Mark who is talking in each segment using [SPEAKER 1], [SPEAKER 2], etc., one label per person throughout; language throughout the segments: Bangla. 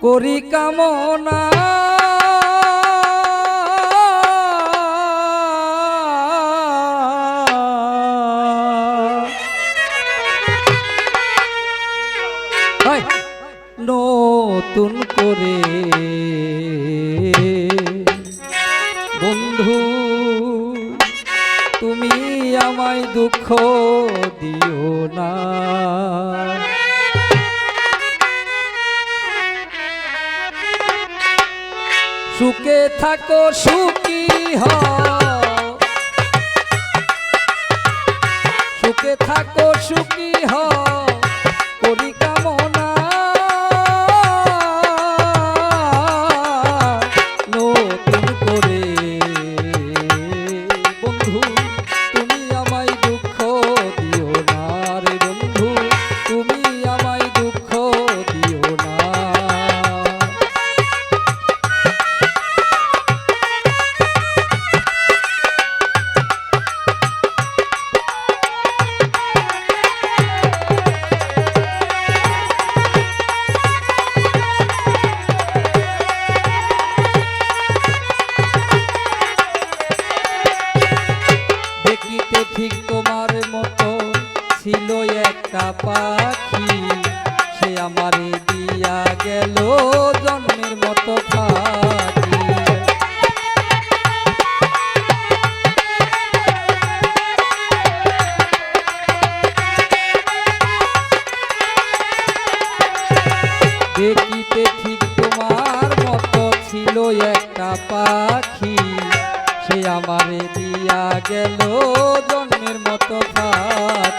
[SPEAKER 1] করি কামনা। নতুন করে বন্ধু তুমি আমায় দুঃখ দিও না। সুখে থাকো সুখী হও। সুখে থাকো সুখী হও। দেখিতে ঠিক তোমার মতো ছিল একটা পাখি। সে আমারে দিয়া গেল জন্মের মতো থাকি দেখিতে ঠিক তোমার মতো ছিল একটা পাখি। আমারে দিয়া গেল জন্মের মতো থাকি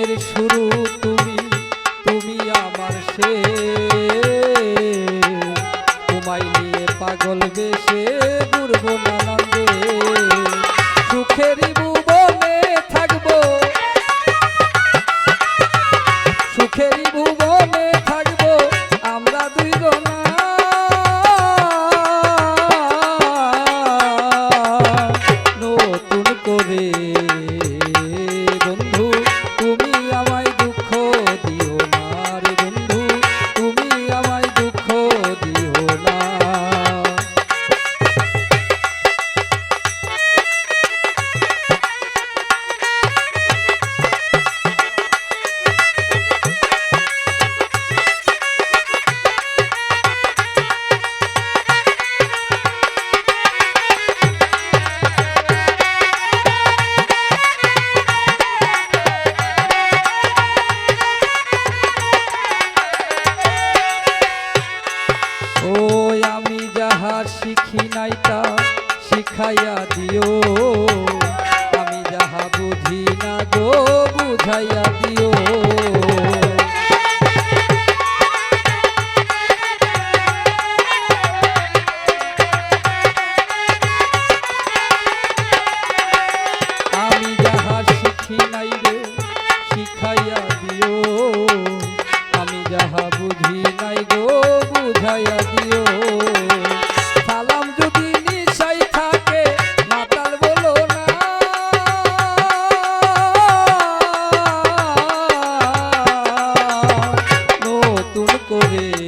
[SPEAKER 1] জীবনের শুরু তুমি তুমি আমার সে তোমায় নিয়ে পাগল বেশে ঘুরবো নানান্দে শিখি নাই তা শিখাইয়া দিও। আমি যাহা বুঝি না গো, বুঝাইয়া দিও। আমি যাহা শিখি নাই রে বুঝি নাই গো, বুঝাইয়া দিও। করে